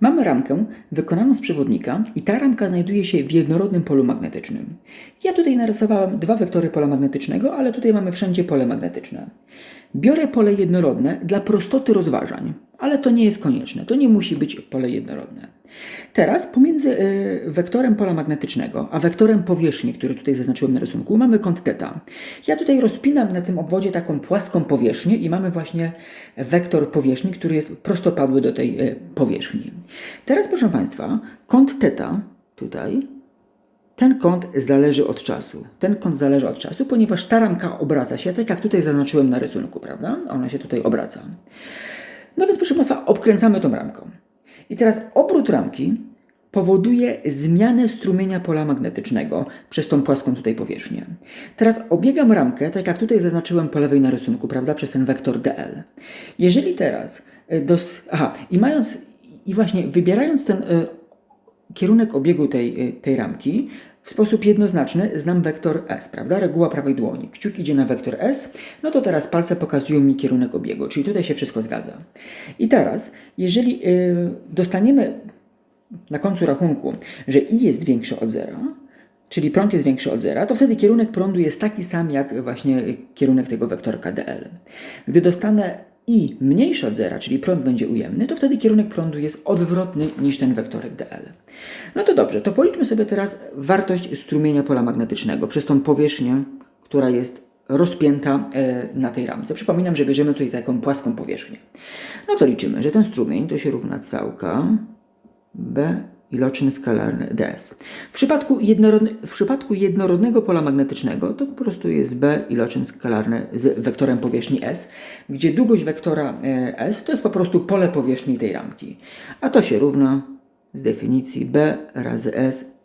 Mamy ramkę wykonaną z przewodnika i ta ramka znajduje się w jednorodnym polu magnetycznym. Ja tutaj narysowałem dwa wektory pola magnetycznego, ale tutaj mamy wszędzie pole magnetyczne. Biorę pole jednorodne dla prostoty rozważań, ale to nie jest konieczne, to nie musi być pole jednorodne. Teraz pomiędzy y, wektorem pola magnetycznego a wektorem powierzchni, który tutaj zaznaczyłem na rysunku, mamy kąt θ. Ja tutaj rozpinam na tym obwodzie taką płaską powierzchnię i mamy właśnie wektor powierzchni, który jest prostopadły do tej y, powierzchni. Teraz proszę Państwa, kąt θ tutaj ten kąt zależy od czasu. Ten kąt zależy od czasu, ponieważ ta ramka obraca się, tak jak tutaj zaznaczyłem na rysunku, prawda? Ona się tutaj obraca. No więc proszę Państwa, obkręcamy tą ramką. I teraz obrót ramki powoduje zmianę strumienia pola magnetycznego przez tą płaską tutaj powierzchnię. Teraz obiegam ramkę, tak jak tutaj zaznaczyłem po lewej na rysunku, prawda, przez ten wektor dl. Jeżeli teraz, y, dos... aha, i mając, i właśnie wybierając ten y, kierunek obiegu tej, y, tej ramki, w sposób jednoznaczny znam wektor S, prawda? Reguła prawej dłoni. Kciuk idzie na wektor S, no to teraz palce pokazują mi kierunek obiegu, czyli tutaj się wszystko zgadza. I teraz, jeżeli y, dostaniemy na końcu rachunku, że i jest większe od zera, czyli prąd jest większy od zera, to wtedy kierunek prądu jest taki sam jak właśnie kierunek tego wektorka dl. Gdy dostanę i mniejszy od zera, czyli prąd będzie ujemny, to wtedy kierunek prądu jest odwrotny niż ten wektorek dl. No to dobrze, to policzmy sobie teraz wartość strumienia pola magnetycznego przez tą powierzchnię, która jest rozpięta e, na tej ramce. Przypominam, że bierzemy tutaj taką płaską powierzchnię. No to liczymy, że ten strumień to się równa całka B iloczyn skalarny ds. W przypadku, jednorodny, w przypadku jednorodnego pola magnetycznego to po prostu jest b iloczyn skalarny z wektorem powierzchni s, gdzie długość wektora e, s to jest po prostu pole powierzchni tej ramki. A to się równa z definicji b razy s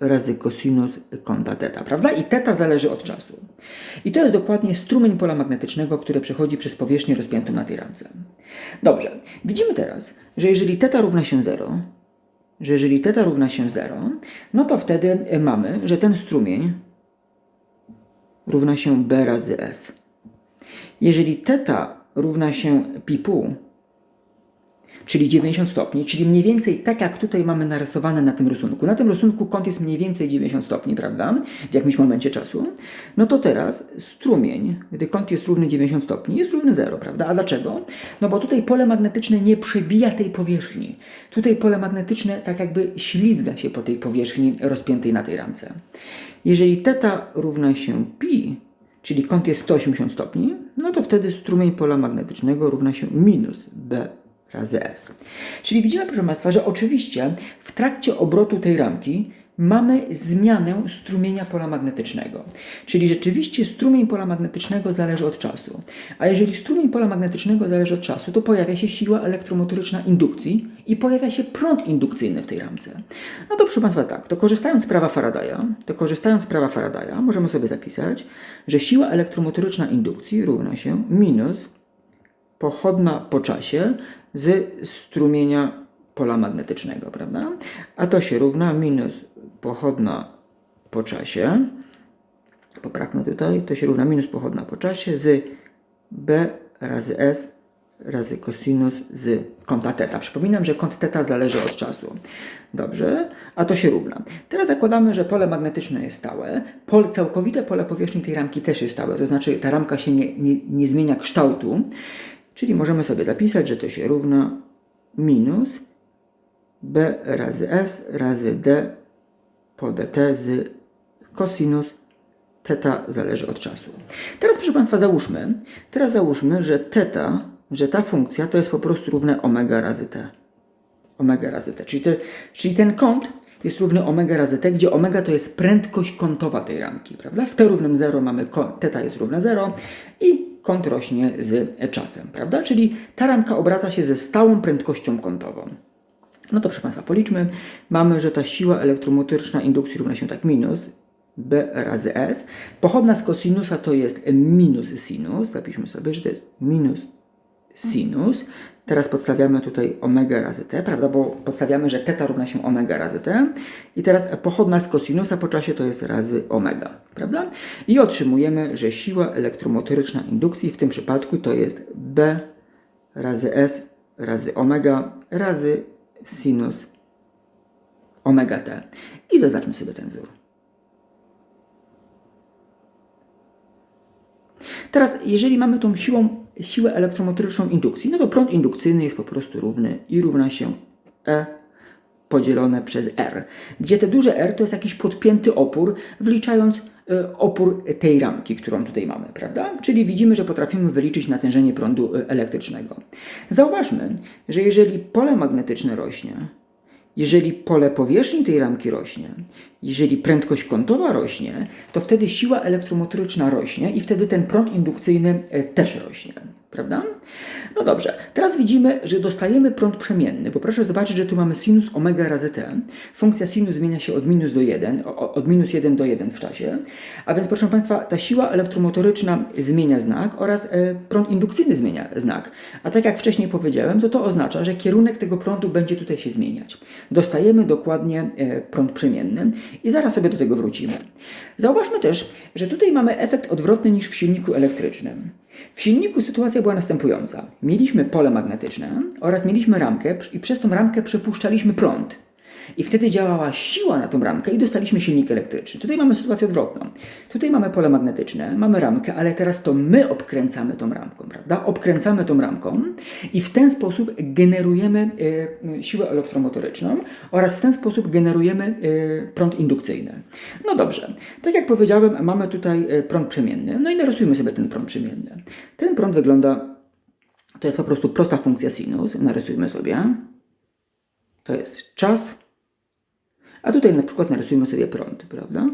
razy cosinus kąta θ, prawda? I θ zależy od czasu. I to jest dokładnie strumień pola magnetycznego, który przechodzi przez powierzchnię rozpiętą na tej ramce. Dobrze, widzimy teraz, że jeżeli θ równa się 0, że jeżeli θ równa się 0, no to wtedy mamy, że ten strumień równa się b razy s. Jeżeli θ równa się pi pół, czyli 90 stopni, czyli mniej więcej tak jak tutaj mamy narysowane na tym rysunku. Na tym rysunku kąt jest mniej więcej 90 stopni, prawda? W jakimś momencie czasu. No to teraz strumień, gdy kąt jest równy 90 stopni, jest równy 0, prawda? A dlaczego? No bo tutaj pole magnetyczne nie przebija tej powierzchni. Tutaj pole magnetyczne tak jakby ślizga się po tej powierzchni rozpiętej na tej ramce. Jeżeli θ równa się pi, czyli kąt jest 180 stopni, no to wtedy strumień pola magnetycznego równa się minus b razy S. Czyli widzimy, proszę Państwa, że oczywiście w trakcie obrotu tej ramki mamy zmianę strumienia pola magnetycznego. Czyli rzeczywiście strumień pola magnetycznego zależy od czasu. A jeżeli strumień pola magnetycznego zależy od czasu, to pojawia się siła elektromotoryczna indukcji i pojawia się prąd indukcyjny w tej ramce. No to proszę Państwa tak, to korzystając z prawa Faradaya, to korzystając z prawa Faradaya możemy sobie zapisać, że siła elektromotoryczna indukcji równa się minus pochodna po czasie z strumienia pola magnetycznego, prawda? A to się równa minus pochodna po czasie. Poprawmy tutaj, to się równa minus pochodna po czasie z b razy s razy cosinus z kąta θ. Przypominam, że kąt θ zależy od czasu. Dobrze, a to się równa. Teraz zakładamy, że pole magnetyczne jest stałe. Pole, całkowite pole powierzchni tej ramki też jest stałe, to znaczy ta ramka się nie, nie, nie zmienia kształtu. Czyli możemy sobie zapisać, że to się równa minus b razy s razy d po dt z cosinus teta zależy od czasu. Teraz proszę Państwa załóżmy, teraz załóżmy, że teta, że ta funkcja to jest po prostu równe omega razy t. Omega razy t, czyli, te, czyli ten kąt jest równy omega razy t, gdzie omega to jest prędkość kątowa tej ramki, prawda? W t równym 0 mamy, teta jest równa 0 i kąt rośnie z czasem, prawda? Czyli ta ramka obraca się ze stałą prędkością kątową. No to proszę Państwa, policzmy. Mamy, że ta siła elektromotoryczna indukcji równa się tak minus b razy s. Pochodna z kosinusa to jest minus sinus. Zapiszmy sobie, że to jest minus sinus. Teraz podstawiamy tutaj omega razy t, prawda? Bo podstawiamy, że θ równa się omega razy t. I teraz pochodna z kosinusa po czasie to jest razy omega, prawda? I otrzymujemy, że siła elektromotoryczna indukcji w tym przypadku to jest b razy s razy omega razy sinus omega t. I zaznaczmy sobie ten wzór. Teraz, jeżeli mamy tą siłą, siłę elektromotoryczną indukcji, no to prąd indukcyjny jest po prostu równy i równa się E podzielone przez R, gdzie te duże R to jest jakiś podpięty opór, wliczając e, opór tej ramki, którą tutaj mamy, prawda? Czyli widzimy, że potrafimy wyliczyć natężenie prądu e, elektrycznego. Zauważmy, że jeżeli pole magnetyczne rośnie, jeżeli pole powierzchni tej ramki rośnie, jeżeli prędkość kątowa rośnie, to wtedy siła elektromotoryczna rośnie i wtedy ten prąd indukcyjny e, też rośnie. Prawda? No dobrze, teraz widzimy, że dostajemy prąd przemienny, bo proszę zobaczyć, że tu mamy sinus omega razy t. Funkcja sinus zmienia się od minus do 1, o- od minus 1 do 1 w czasie. A więc proszę Państwa, ta siła elektromotoryczna zmienia znak oraz e, prąd indukcyjny zmienia znak. A tak jak wcześniej powiedziałem, to to oznacza, że kierunek tego prądu będzie tutaj się zmieniać. Dostajemy dokładnie e, prąd przemienny i zaraz sobie do tego wrócimy. Zauważmy też, że tutaj mamy efekt odwrotny niż w silniku elektrycznym. W silniku sytuacja była następująca. Mieliśmy pole magnetyczne oraz mieliśmy ramkę i przez tą ramkę przepuszczaliśmy prąd. I wtedy działała siła na tą ramkę i dostaliśmy silnik elektryczny. Tutaj mamy sytuację odwrotną. Tutaj mamy pole magnetyczne, mamy ramkę, ale teraz to my obkręcamy tą ramką, prawda? Obkręcamy tą ramką i w ten sposób generujemy e, siłę elektromotoryczną oraz w ten sposób generujemy e, prąd indukcyjny. No dobrze, tak jak powiedziałem, mamy tutaj e, prąd przemienny. No i narysujmy sobie ten prąd przemienny. Ten prąd wygląda, to jest po prostu prosta funkcja sinus. Narysujmy sobie. To jest czas a tutaj na przykład narysujmy sobie prąd, prawda?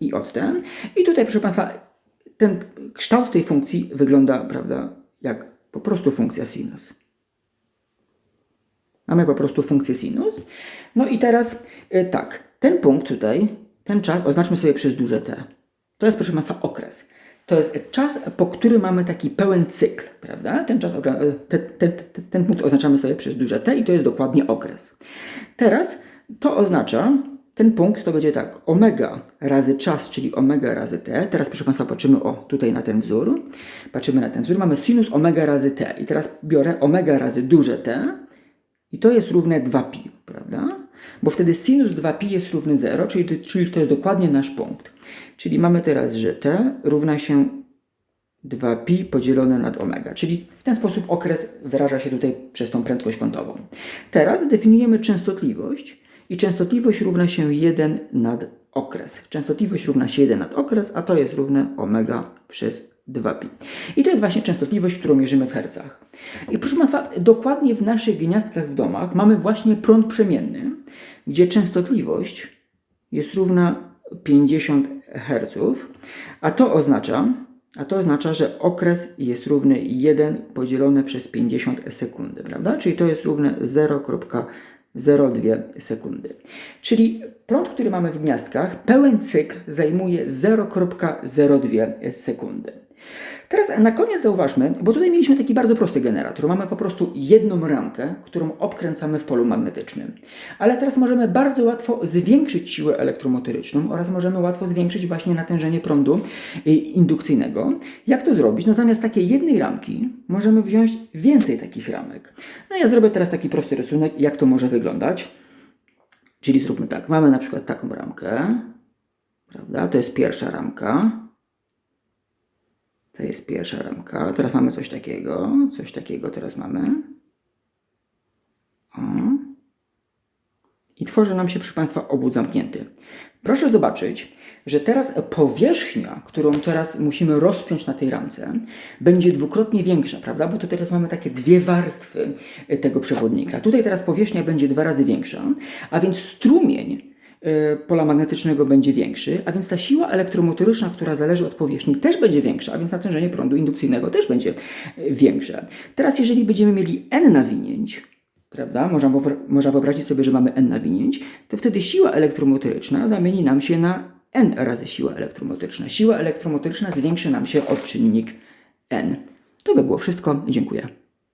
I odten. I tutaj, proszę Państwa, ten kształt tej funkcji wygląda, prawda, jak po prostu funkcja sinus. Mamy po prostu funkcję sinus. No i teraz y, tak, ten punkt tutaj, ten czas oznaczmy sobie przez duże T. To jest, proszę Państwa, okres. To jest czas, po którym mamy taki pełen cykl, prawda? Ten, czas, ogra- y, te, te, te, ten punkt oznaczamy sobie przez duże T i to jest dokładnie okres. Teraz to oznacza, ten punkt to będzie tak, omega razy czas, czyli omega razy t. Teraz proszę Państwa patrzymy o tutaj na ten wzór. Patrzymy na ten wzór, mamy sinus omega razy t. I teraz biorę omega razy duże t i to jest równe 2pi, prawda? Bo wtedy sinus 2pi jest równy 0, czyli, czyli to jest dokładnie nasz punkt. Czyli mamy teraz, że t równa się 2pi podzielone nad omega, czyli w ten sposób okres wyraża się tutaj przez tą prędkość kątową. Teraz definiujemy częstotliwość i częstotliwość równa się 1 nad okres. Częstotliwość równa się 1 nad okres, a to jest równe omega przez 2pi. I to jest właśnie częstotliwość, którą mierzymy w hercach. I proszę Państwa, dokładnie w naszych gniazdkach w domach mamy właśnie prąd przemienny, gdzie częstotliwość jest równa 50 Hz, a to oznacza, a to oznacza, że okres jest równy 1 podzielone przez 50 sekundy, prawda? Czyli to jest równe 0,02 sekundy. Czyli prąd, który mamy w gniazdkach, pełen cykl zajmuje 0,02 sekundy. Teraz na koniec zauważmy, bo tutaj mieliśmy taki bardzo prosty generator. Mamy po prostu jedną ramkę, którą obkręcamy w polu magnetycznym. Ale teraz możemy bardzo łatwo zwiększyć siłę elektromotoryczną oraz możemy łatwo zwiększyć właśnie natężenie prądu y, indukcyjnego. Jak to zrobić? No zamiast takiej jednej ramki możemy wziąć więcej takich ramek. No ja zrobię teraz taki prosty rysunek, jak to może wyglądać. Czyli zróbmy tak. Mamy na przykład taką ramkę. Prawda? To jest pierwsza ramka. To jest pierwsza ramka. Teraz mamy coś takiego. Coś takiego teraz mamy. O. I tworzy nam się, proszę Państwa, obwód zamknięty. Proszę zobaczyć, że teraz powierzchnia, którą teraz musimy rozpiąć na tej ramce, będzie dwukrotnie większa, prawda? Bo tutaj teraz mamy takie dwie warstwy tego przewodnika. Tutaj teraz powierzchnia będzie dwa razy większa, a więc strumień pola magnetycznego będzie większy, a więc ta siła elektromotoryczna, która zależy od powierzchni, też będzie większa, a więc natężenie prądu indukcyjnego też będzie y, większe. Teraz, jeżeli będziemy mieli n nawinięć, prawda, można, można wyobrazić sobie, że mamy n nawinięć, to wtedy siła elektromotoryczna zamieni nam się na n razy siła elektromotoryczna. Siła elektromotoryczna zwiększy nam się o czynnik n. To by było wszystko. Dziękuję.